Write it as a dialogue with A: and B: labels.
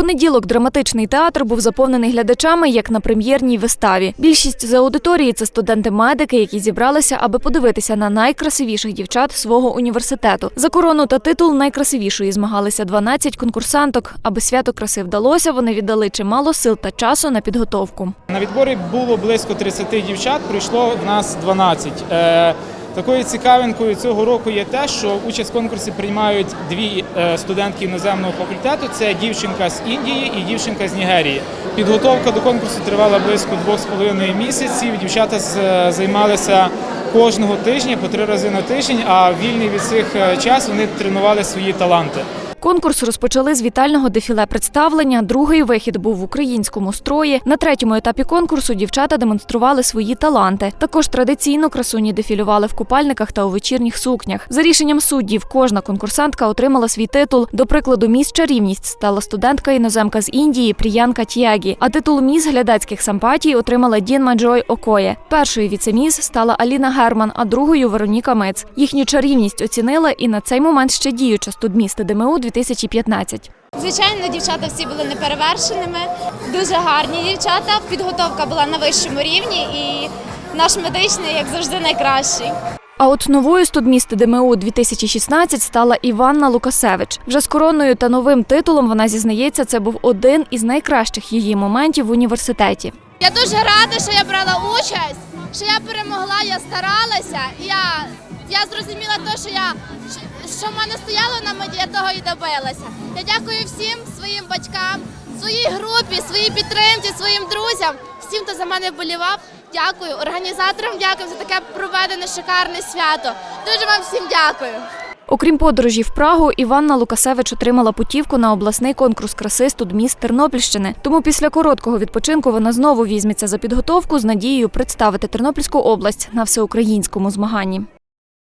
A: понеділок драматичний театр був заповнений глядачами, як на прем'єрній виставі. Більшість за аудиторії це студенти-медики, які зібралися, аби подивитися на найкрасивіших дівчат свого університету. За корону та титул найкрасивішої змагалися 12 конкурсанток. Аби свято краси вдалося, вони віддали чимало сил та часу на підготовку.
B: На відборі було близько 30 дівчат, прийшло в нас 12. Е, Такою цікавинкою цього року є те, що участь в конкурсі приймають дві е, студентки іноземного факультету: це дівчинка з Індії і дівчинка з Нігерії. Підготовка до конкурсу тривала близько двох з половиною місяців. Дівчата займалися кожного тижня по три рази на тиждень, а вільний від цих е, час вони тренували свої таланти.
A: Конкурс розпочали з вітального дефіле представлення. Другий вихід був в українському строї. На третьому етапі конкурсу дівчата демонстрували свої таланти. Також традиційно красуні дефілювали в купальниках та у вечірніх сукнях. За рішенням суддів, кожна конкурсантка отримала свій титул. До прикладу, міс чарівність стала студентка іноземка з Індії Пріянка Тіагі. А титул міс глядацьких симпатій отримала Дінма Джой Окоє. Першою віцеміс стала Аліна Герман, а другою Вероніка Миц. Їхню чарівність оцінила і на цей момент ще діюча студміст ДМУ 2015.
C: Звичайно, дівчата всі були неперевершеними, дуже гарні дівчата. Підготовка була на вищому рівні, і наш медичний, як завжди, найкращий.
A: А от новою студміст ДМУ 2016 стала Іванна Лукасевич. Вже з короною та новим титулом вона зізнається, це був один із найкращих її моментів в університеті.
C: Я дуже рада, що я брала участь, що я перемогла, я старалася. Я, я зрозуміла те, що я що в мене стояло на меті, я того і добилася. Я дякую всім своїм батькам, своїй групі, своїй підтримці, своїм друзям, всім, хто за мене вболівав. Дякую організаторам. Дякую за таке проведене шикарне свято. Дуже вам всім дякую.
A: Окрім подорожі в Прагу, Іванна Лукасевич отримала путівку на обласний конкурс краси студміст Тернопільщини. Тому після короткого відпочинку вона знову візьметься за підготовку з надією представити Тернопільську область на всеукраїнському змаганні.